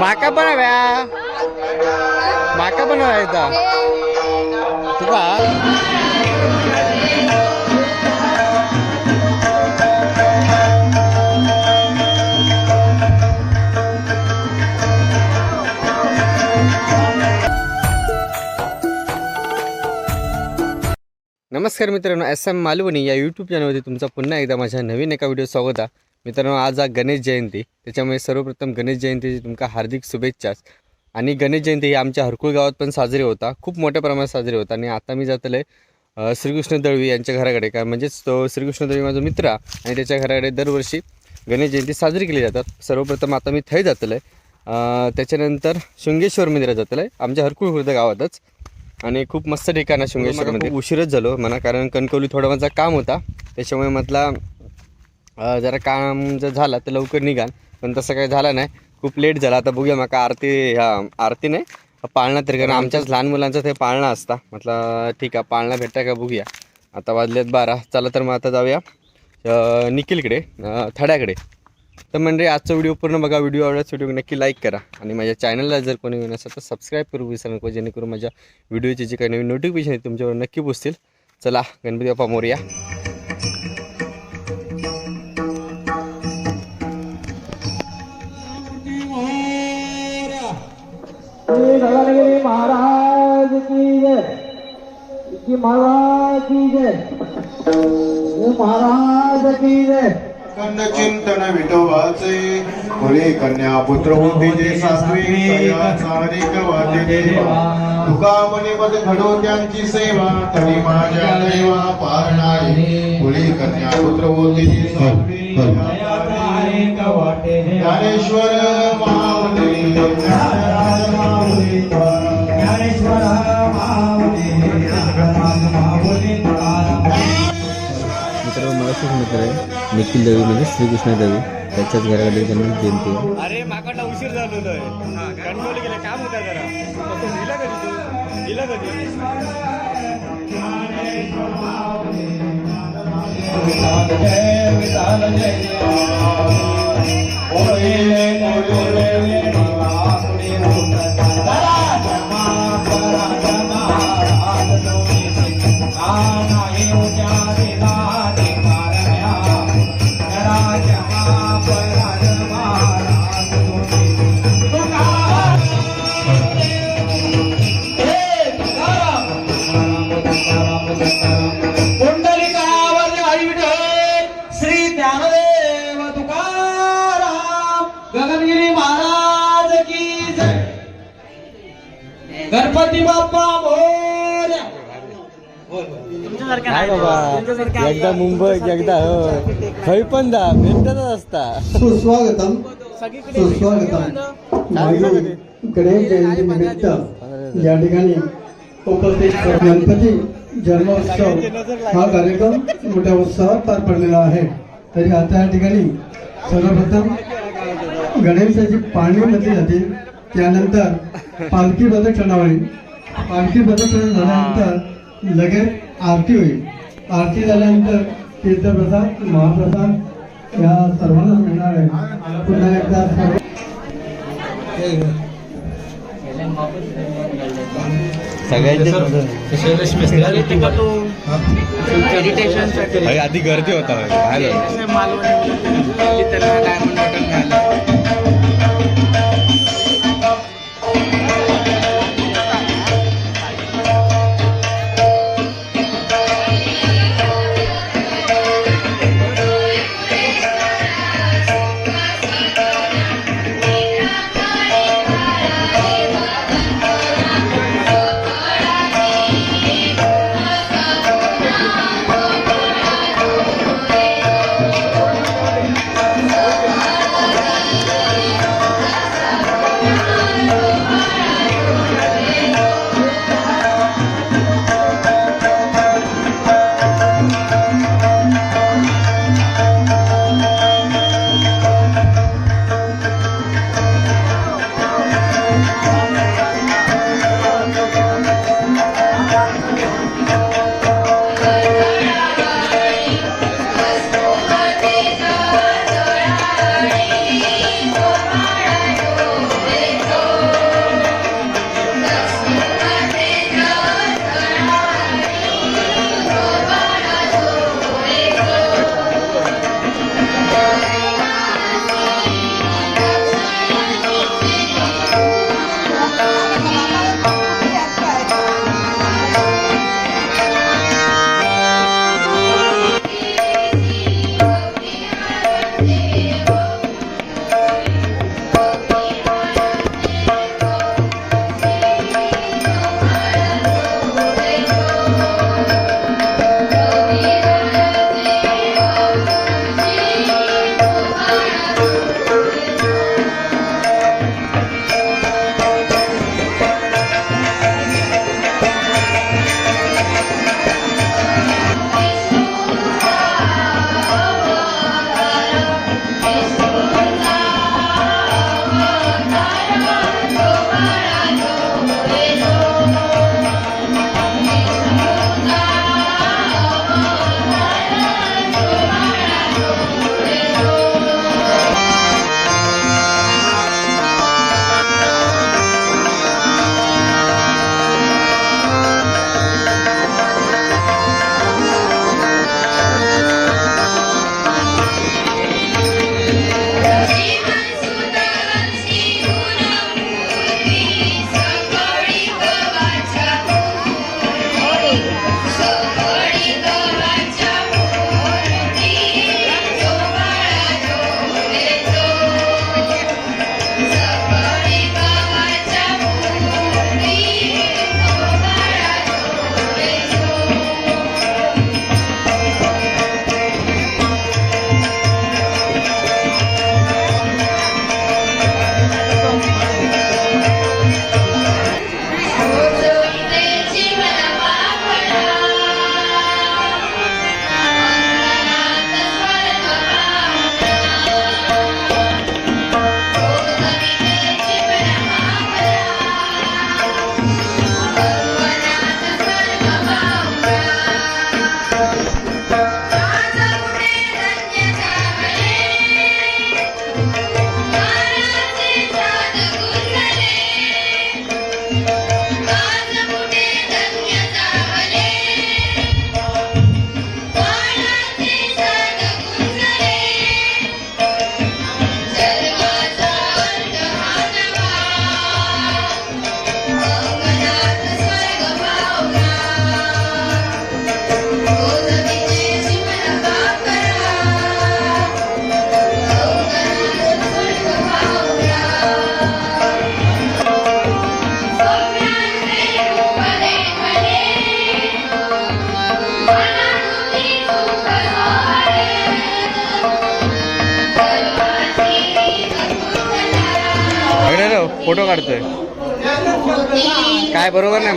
माका पण हव्या माका पण हव्या तुका? नमस्कार मित्रांनो एस एम मालवणी या यूट्यूब चॅनलमध्ये तुमचा पुन्हा एकदा माझ्या नवीन एका व्हिडिओ स्वागत आहे. मित्रांनो आज हा गणेश जयंती. त्याच्यामुळे सर्वप्रथम गणेश जयंतीची तुमका हार्दिक शुभेच्छाच आणि गणेश जयंती ही आमच्या हरकुळ गावात पण साजरी होता. खूप मोठ्या प्रमाणात साजरी होता. आणि आता मी जातले श्रीकृष्ण दळवी यांच्या घराकडे. का म्हणजेच तो श्रीकृष्ण दळवी माझा मित्र आणि त्याच्या घराकडे दरवर्षी गणेश जयंती साजरी केली जातात. सर्वप्रथम आता मी थंय जातलं आहे त्याच्यानंतर शृंगेश्वर मंदिरात जातलं आहे आमच्या हरकुळ खुर्द गावातच. आणि खूप मस्त ठिकाण आहे शृंगेश्वर मध्ये उशीरच झालो. म्हणा कारण कणकवली थोडा माझा काम होता. त्याच्यामुळे म्हटला जरा काम जर झाला तर लवकर निघाल. पण तसं काही झालं नाही. खूप लेट झाला. आता बघूया मका आरती ह्या आरती नाही. पाळणा तरी कारण आमच्याच लहान मुलांचं ते पाळणा असता. म्हटलं ठीक आहे पाळणा भेटता का बघूया. आता वाजलेत बारा. चला तर मग आता जाऊया. निखिलकडे थड्याकडे. तर म्हणजे आजचा व्हिडिओ पूर्ण बघा. व्हिडिओ आवडल्यास व्हिडिओ नक्की लाईक करा. आणि माझ्या चॅनलला जर कोणी येऊन असेल तर सबस्क्राईब करू विसरू नको. जेणेकरून माझ्या व्हिडिओचे जे काही नवीन नोटिफिकेशन आहेत तुमच्यावर नक्की पोचतील. चला गणपती बाप्पा मोर्या. श्री रत्नागिरी महाराज की जय. की महाराज की जय. महाराज की जय. खंड चिंतन विठोबाचे मुले कन्या पुत्र होते सासवी सारिक वाद्य देवा. तुका मने पद घडो त्यांची सेवा तरी माझ्या देवा पारणारे मुले कन्या पुत्र होते सासवी ज्ञानेश्वर खूप मित्र आहे निखिल दवी म्हणजे श्रीकृष्ण दवी त्याच्याच घराकडे गणेश जयंती आहे अरे माकडा उशीर झालो गणगोली गेले काम होता जरा दिला कधी तू दिला कधी गणपती बाप्पा एकदा मुंबई एकदा हो. खै पण जा भेटतच असता. सुस्वागतम. सुस्वागतम. गणेश जयंती निमित्त या ठिकाणी उपस्थित गणपती जन्मोत्सव हा कार्यक्रम मोठ्या उत्साहात पार पडलेला आहे. तरी आता या ठिकाणी सर्वप्रथम गणेशाची पाणी म्हटली जाते त्यानंतर पालखी प्रदक्षिणा होईल. पालखी प्रदक्षिणा झाल्यानंतर लगेच आरती होईल. आरती झाल्यानंतर तीर्थप्रसाद महाप्रसाद या सर्वांना मिळणार आहे. पुन्हा एकदा सर्व आधी गर्दी होता.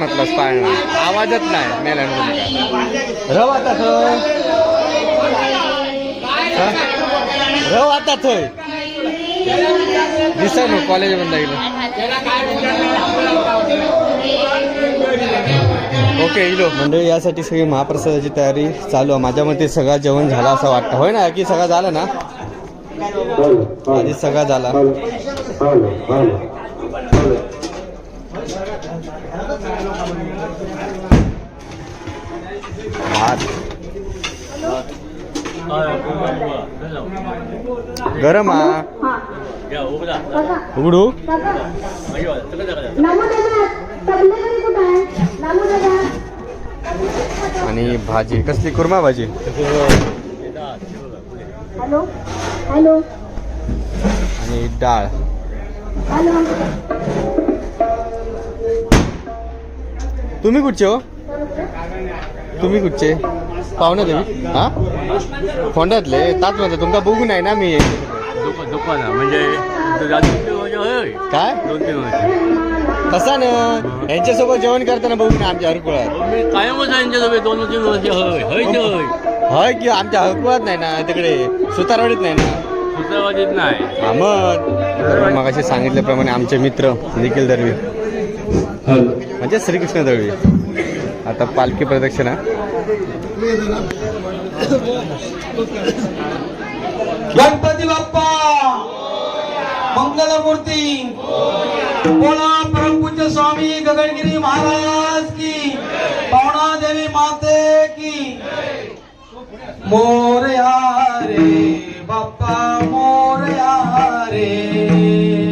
म्हटलंस पाळणं. आवाजच नाही मेल्यानंतर. रव आता थंय. हा? रव आता थंय. दिसत मग कॉलेज बंद गेलं ओके इलो. म्हणजे यासाठी सगळी महाप्रसादाची तयारी चालू आहे. माझ्या मते सगळं जेवण झालं असं वाटतं. होय ना की सगळं झालं ना? आधी सगळा झाला. भात. गरम हा उघडू? आणि भाजी कसली? कुर्मा भाजी? आणि डाळ. तुम्ही कुठचे हो? तुम्ही कुठचे? पाहुणे तुम्ही? हा? फोंड्यातले तात म्हणतो तुमका बघू नाही ना मी. दुकान दुकान म्हणजे काय? दोन तीन वर्ष. तसा ना? यांच्यासोबत जेवण करताना बघू ना आमच्या हरकुळात. मी कायमच यांच्यासोबत. दोन तीन वर्ष होय. होय होय? की आमच्या हरकुळात नाही ना तिकडे सुतारवाडीत नाही ना? हा मग. मग असे सांगितल्याप्रमाणे आमचे मित्र निखिल दळवी म्हणजे श्रीकृष्ण दळवी आता पालखी प्रदक्षिणा. गणपती बाप्पा! मंगलमूर्ती! बोला परमपूज्य स्वामी गगनगिरी महाराज की पावना देवी माते की। मोरया रे बाप्पा मोरया रे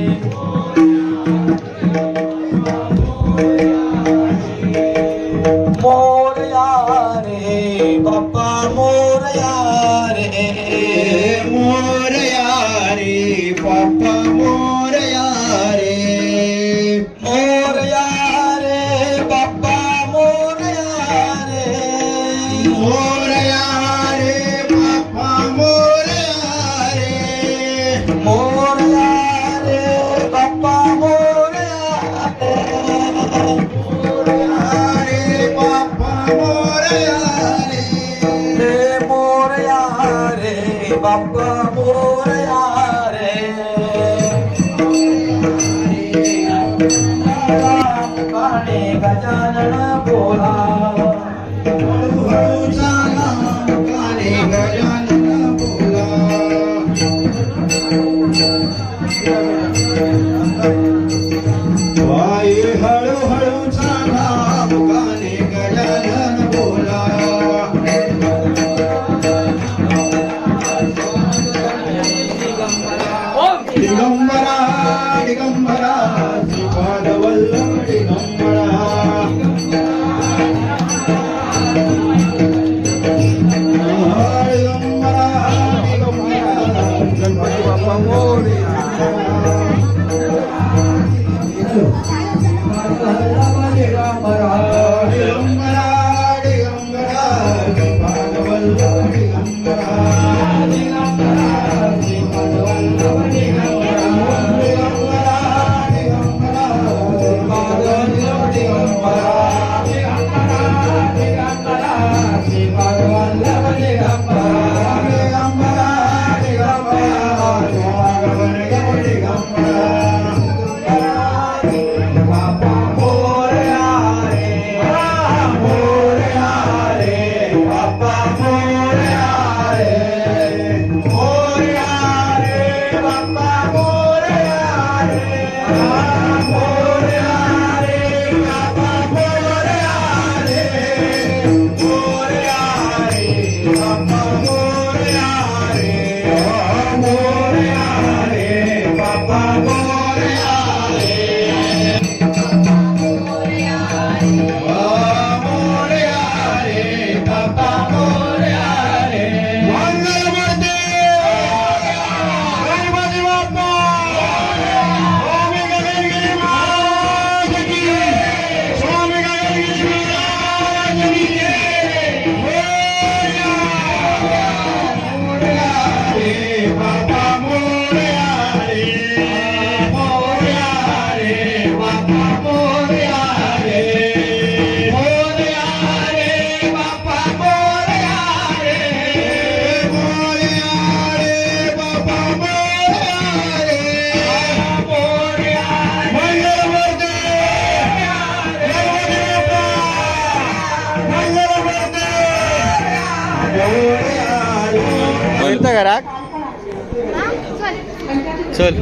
चल.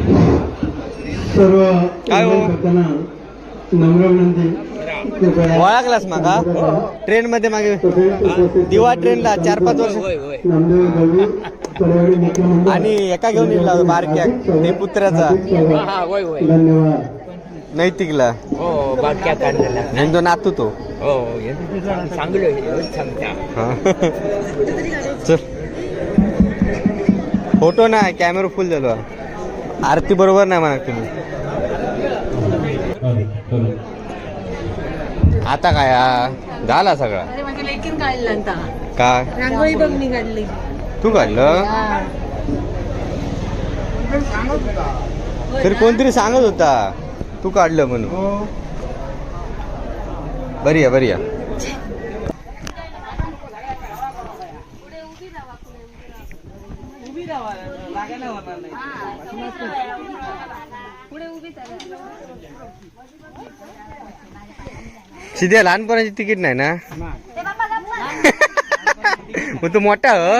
सर्व काय हो? करताना नम्र विनंती. ओळखलास माका ट्रेन मध्ये मागे. दिवा ट्रेनला चार पाच वर्ष. नामदेव गवळी आणि एका घेऊन येईल बारक्या. ते पुत्राचा. धन्यवाद. नैतिकला. हो काढलेला. आणि तो नातू तो. हो चांगलं एवढं सांगता. हा. चल. फोटो नाही कॅमेरा फुल झालो. आरती बरोबर नाही म्हणा तुम्ही. आता काय हा? झाला सगळा. आता काय? रांगोळी बघ मी काढली तू काढलं? तरी कोणतरी सांगत होता. तू काढलं म्हणून. बरी आहे बरी आहे. सिध्या लहानपणाची तिकीट नाही ना? मग तू मोठा हो?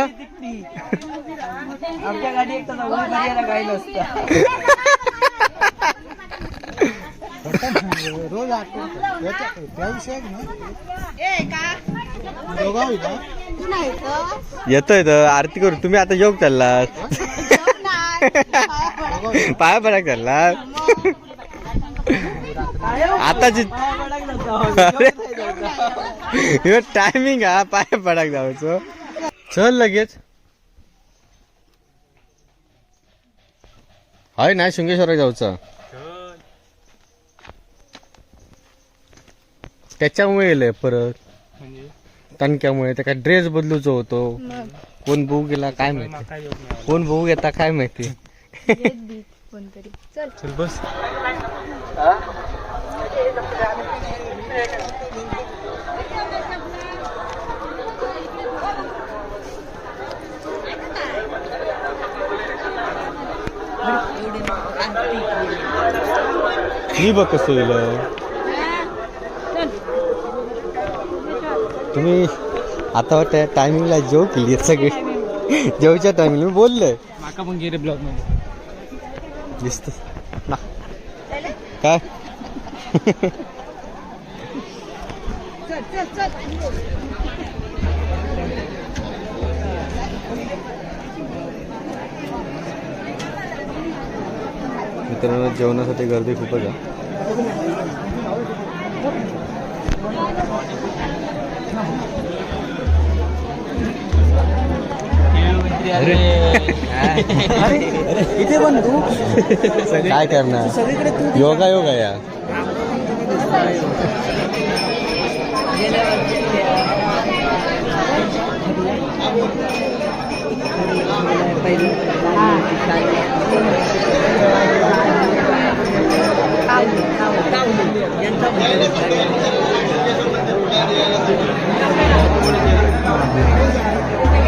आमच्या गाडी एक काही नसतं. येतोय तर आरती करू. तुम्ही आता योग चाललात. पाया पडाक चाललात आताची टायमिंग हा पाया पडाक जायचो चल लगेच. हय नाही शृंगेश्वराक जाऊचं. त्याच्यामुळे येलंय परत. तणक्यामुळे त्या काय ड्रेस बदलूचो होतो. कोण बघू गेला काय माहिती. कोण बघू घेता काय माहिती. कोणतरी. चल. चल बस. मी बघ कसं येईल तुम्ही आता वाटतं टायमिंगला जेव केली सगळी. जेवच्या टायमिंगला मी बोललोय. माका पण गेले ब्लॉगमध्ये. दिसत ना काय मित्रांनो जेवणासाठी गर्दी खूपच आहे इथे पण तू. काय करणार? सगळीकडे तू योगा योगा या.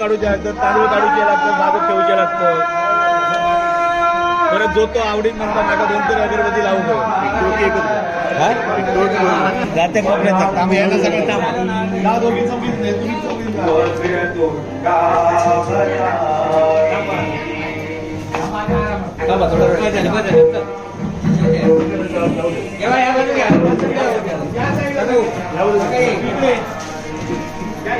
काढूचे लागतात तांदूळ काढूचे लागतात बाजू ठेवूचे लागतं. परत जो तो आवडीत म्हणता माझा दोन तीन अगरबत्ती लावू जाते कोपऱ्यात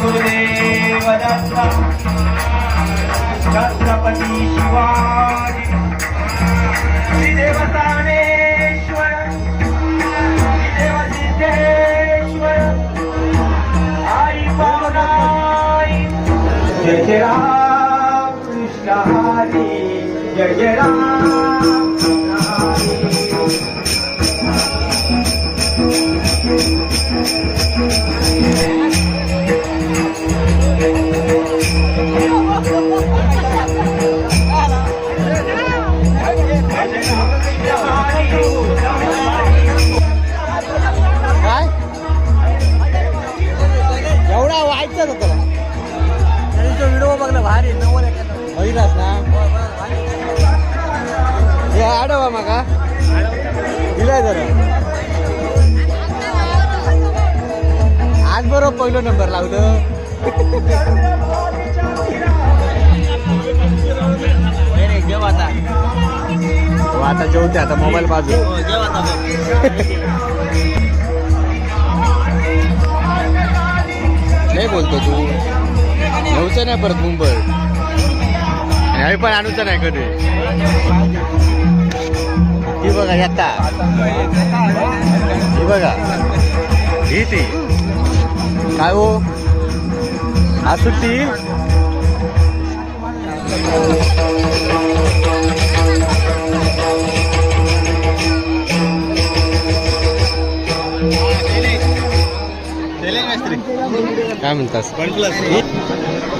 गुरुदेव दत्त छत्रपती शिवा जय जय राम कृष्ण हरी जय जय राम काय? एवढा व्हायचं होतं व्हिडिओ बघला भारी नव्वद. बघितलास ना? हे आडवा माका दिलाय जरा. आज बरोबर पहिलो नंबर लावलं. जेव आता. हो, आता जेवते आता मोबाईल बाजू. आता काय बोलतो तू. नऊचं नाही परत मुंबई. आणि आम्ही पण आणूचं नाही कधी. ही बघा येता ही बघा. ही ती. काय हो? असू ती काय म्हणतात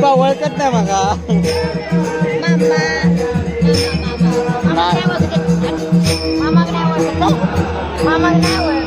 पुष्पा ओळखत नाही माका ओंकार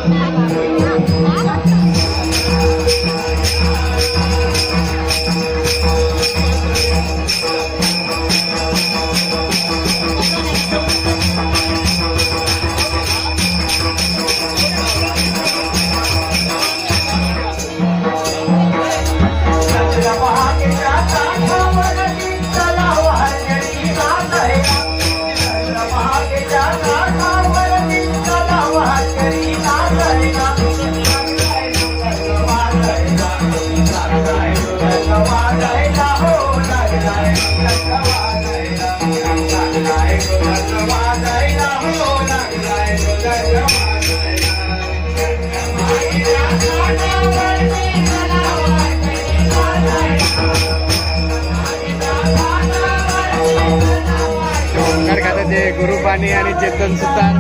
गुरुपाने आणि चेतन सुतार.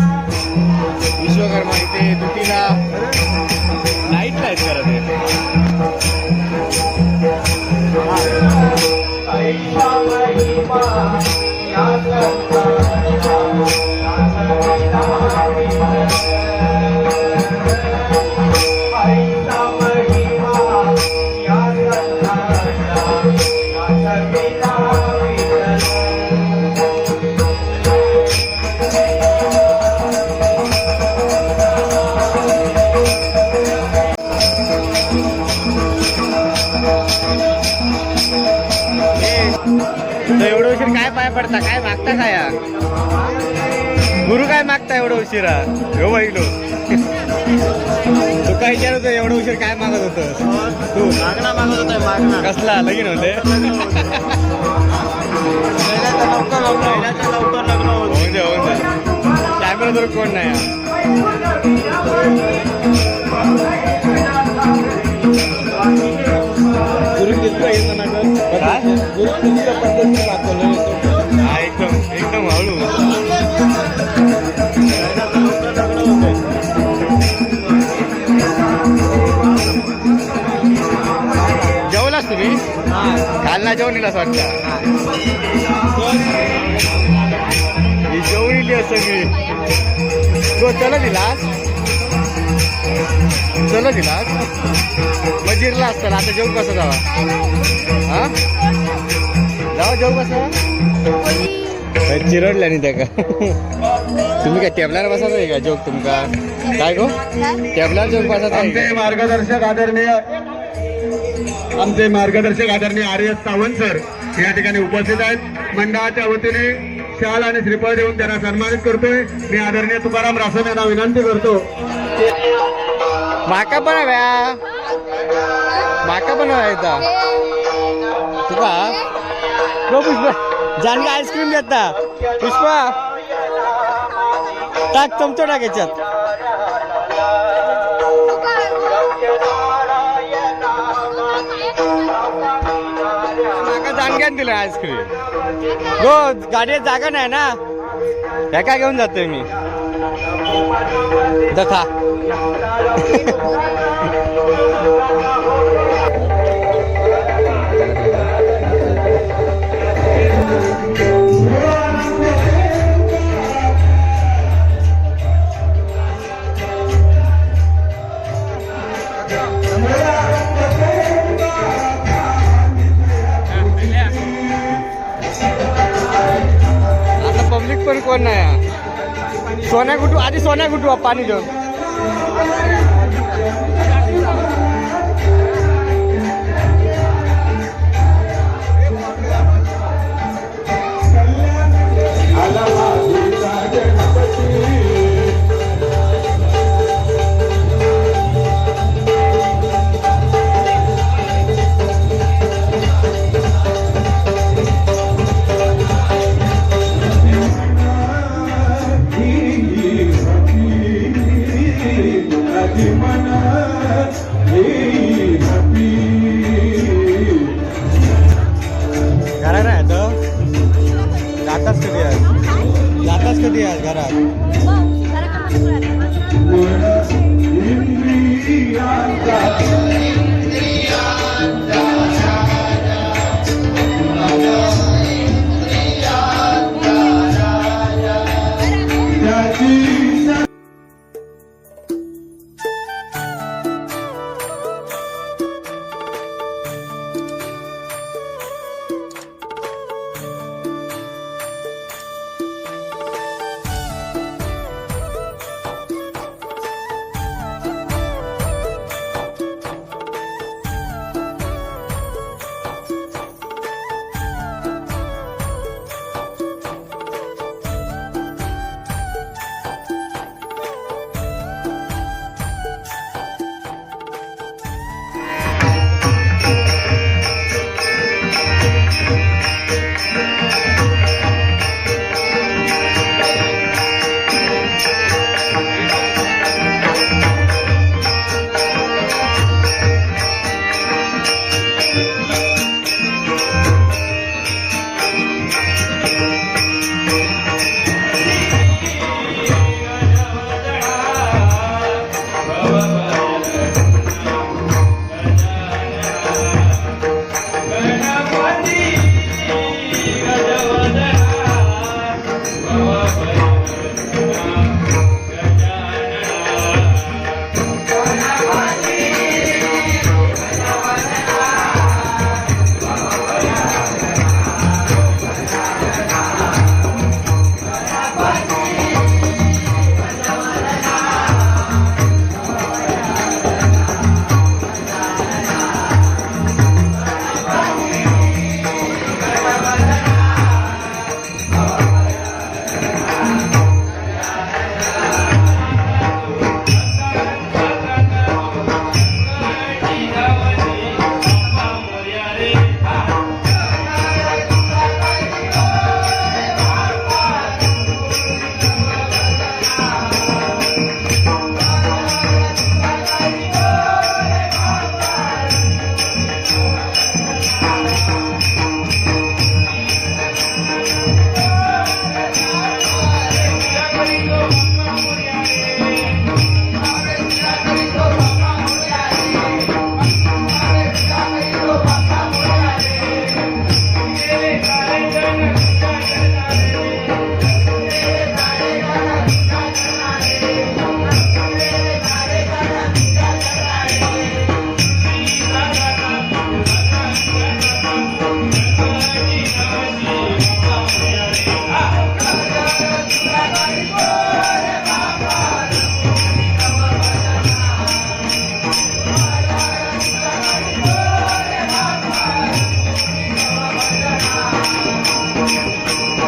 विश्वकर्मा इथे दुतीला. नाईट लाइट करत काय मागता काय या? गुरु काय मागता एवढं उशिरा? हो बाईलो तू काय विचारत होता? एवढं उशीर काय मागत होत तू. मागणा मागत होता मागणा. कसला? लगीन होते? कॅमेरा तर कोण नाही. गुरु किती येतं ना? गुरु किती पद्धती दाखवलं एकदम एकदम हळू जेवलास तुम्ही? काल ना जेवण दिलास वाटतं. ही जेवण इली आहे तो चल दिलास? चल दिलास? मग जिरला असताना आता जेवण कसं जावा? हा? जावा जेवू कसं? चिरडल्या नाही त्या का? तुम्ही काय टेबलावर बसायचं आहे का जोक तुमका काय गो? टेबलावर जोक बसायचा आमचे? मार्गदर्शक आदरणीय आमचे मार्गदर्शक आदरणीय आर एस सावंत सर या ठिकाणी उपस्थित आहेत. मंडळाच्या वतीने शाल आणि श्रीफळ देऊन त्यांना सन्मानित करतोय. मी आदरणीय तुकाराम रासम यांना विनंती करतो. माका पण हव्या. माका पण हव्या तुका? जानगी आईस्क्रीम देता पुष्पा टाक चमचो टाक याच्यात. माका जानग्यान दिलं आईस्क्रीम. गो गाडीत जागा नाही ना. ह्या काय घेऊन जातोय मी? दखा आता पब्लिक पण कोण नाही हा. सोन्या कुटू आधी सोन्या